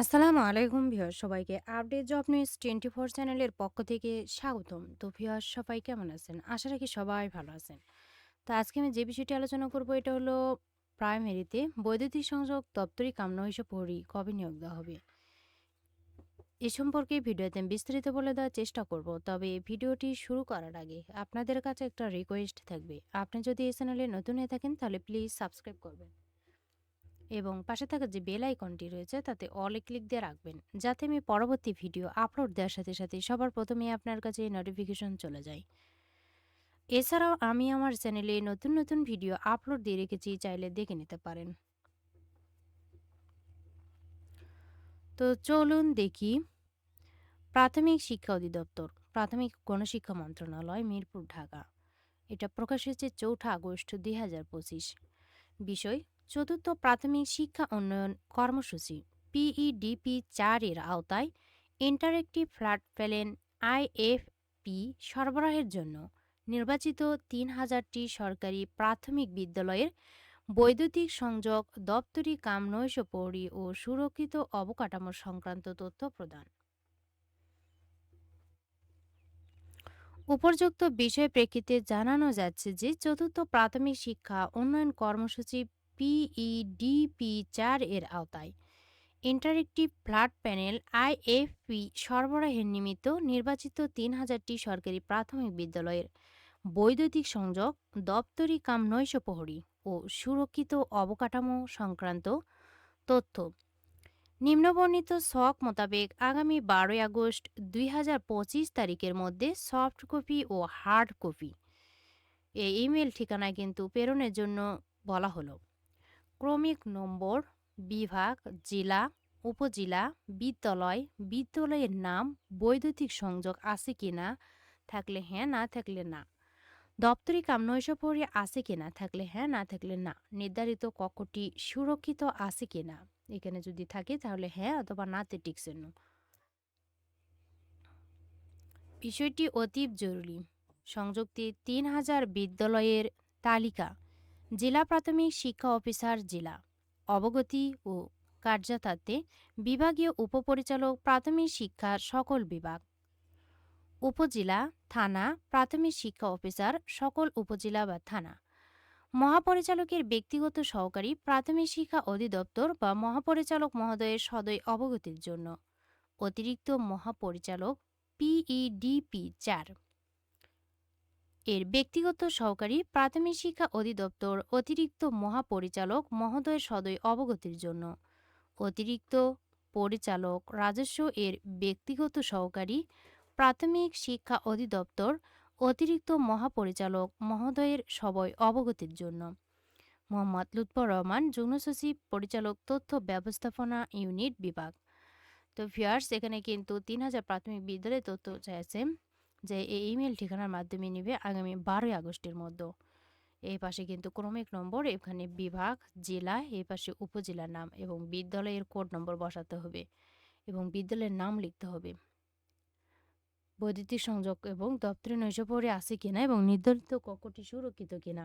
আসসালামু আলাইকুম ভিউয়ার সবাইকে update job news twenty four চ্যানেলের পক্ষ থেকে স্বাগতম। তো ভিউয়ার সবাই কেমন আছেন? আশা রাখি সবাই ভালো আছেন। তো আজকে আমি যে বিষয়টি আলোচনা করব, এটা হলো প্রাইমারিতে বৈদ্যুতিক সংযোগ দপ্তরি কামনা হিসেবে পড়ি কবে নিয়োগ দেওয়া হবে। এ সম্পর্কে ভিডিওতে বিস্তারিত বলে দেওয়ার চেষ্টা করব, তবে ভিডিওটি শুরু করার আগে আপনাদের কাছে একটা রিকোয়েস্ট থাকবে। আপনি যদি এই চ্যানেলে নতুন হয়ে থাকেন, তাহলে প্লিজ সাবস্ক্রাইব করবেন। এবং পাশে থাকা যে বেল আইকনটি রয়েছে, তাতে অলে ক্লিক দিয়ে রাখবেন। যাতে আমি পরবর্তী ভিডিও আপলোড দেওয়ার সাথে সাথে সবার প্রথমে আপনার কাছে নোটিফিকেশন চলে যায়। এছাড়াও আমি আমার চ্যানেলে নতুন নতুন ভিডিও আপলোড দিয়ে রেখেছি, চাইলে দেখে নিতে পারেন। তো চলুন দেখি, প্রাথমিক শিক্ষা অধিদপ্তর, প্রাথমিক গণশিক্ষা মন্ত্রণালয়, মিরপুর, ঢাকা। এটা প্রকাশ হয়েছে চৌঠা আগস্ট দুই হাজার পঁচিশ। বিষয় চতুর্থ প্রাথমিক শিক্ষা উন্নয়ন কর্মসূচি পিইডিপি চার এর আওতায় ইন্টারেক্টিভ ফ্ল্যাট প্যালেন আইএফপি সরবরাহের জন্য। নির্বাচিত তিন হাজারটি সরকারি প্রাথমিক বিদ্যালয়ের বৈদ্যুতিক সংযোগ, দপ্তরি কাম নৈশপৌরী ও সুরক্ষিত অবকাঠামো সংক্রান্ত তথ্য প্রদান। উপর্যুক্ত বিষয় প্রেক্ষিতে জানানো যাচ্ছে যে, চতুর্থ প্রাথমিক শিক্ষা উন্নয়ন কর্মসূচি পিইডিপি চার এর আওতায়। ইন্টারেক্টিভ ফ্ল্যাট প্যানেল আইএফপি সরবরাহের নিমিত্ত নির্বাচিত তিন হাজারটি সরকারি প্রাথমিক বিদ্যালয়ের বৈদ্যুতিক সংযোগ, দপ্তরি কাম নৈশপ্রহরী ও সুরক্ষিত অবকাঠামো সংক্রান্ত তথ্য। নিম্নবর্ণিত শখ মোতাবেক আগামী বারোই আগস্ট দুই হাজার পঁচিশ তারিখের মধ্যে সফট কপি ও হার্ড কপি। এই ইমেল ঠিকানায় কিন্তু প্রেরণের জন্য বলা হলো। ক্রমিক নম্বর, বিভাগ, জেলা, উপজেলা, বিদ্যালয়, বিদ্যালয়ের নাম, বৈদ্যুতিক সংযোগ আছে কি না, থাকলে হ্যাঁ না থাকলে না। দপ্তরি কাম নৈশপরি আছে কি না, থাকলে হ্যাঁ না থাকলে না। নির্ধারিত কক্ষটি সুরক্ষিত আছে কি না, এখানে যদি থাকে তাহলে হ্যাঁ অথবা নাতে টিকছেন বিষয়টি অতীব জরুরি। সংযুক্তি তিন হাজার বিদ্যালয়ের তালিকা। জেলা প্রাথমিক শিক্ষা অফিসার জেলা অবগতি ও কার্যতাতে বিভাগীয় উপপরিচালক প্রাথমিক শিক্ষার সকল বিভাগ। উপজেলা, থানা, প্রাথমিক শিক্ষা অফিসার সকল উপজেলা বা থানা। মহাপরিচালকের ব্যক্তিগত সহকারী প্রাথমিক শিক্ষা অধিদপ্তর বা মহাপরিচালক মহোদয়ের সদয় অবগতির জন্য। অতিরিক্ত মহাপরিচালক পিইডিপি চার। এর ব্যক্তিগত সহকারী প্রাথমিক শিক্ষা অধিদপ্তর অতিরিক্ত মহাপরিচালক মহোদয় সদয় অবগতির জন্য। অতিরিক্ত পরিচালক রাজস্ব এর ব্যক্তিগত সহকারী প্রাথমিক শিক্ষা অধিদপ্তর অতিরিক্ত মহাপরিচালক মহোদয়ের সবই অবগতির জন্য। মোহাম্মদ লুৎফর রহমান যুগ্ম সচিব, পরিচালক তথ্য ব্যবস্থাপনা ইউনিট বিভাগ। তো ভিয়ার্স এখানে কিন্তু তিন হাজার প্রাথমিক বিদ্যালয়ের তথ্য চাইছে যে এই ইমেল ঠিকানার মাধ্যমে নিবে আগামী বারোই আগস্টের মধ্যে। এই পাশে কিন্তু ক্রমিক নম্বর, এখানে বিভাগ, জেলা, এই পাশে উপজেলার নাম এবং বিদ্যালয়ের কোড নম্বর বসাতে হবে এবং বিদ্যালয়ের নাম লিখতে হবে। বৈদ্যুতিক সংযোগ এবং দপ্তরি নৈশপরে আছে কিনা এবং নির্ধারিত কক্ষটি সুরক্ষিত কিনা।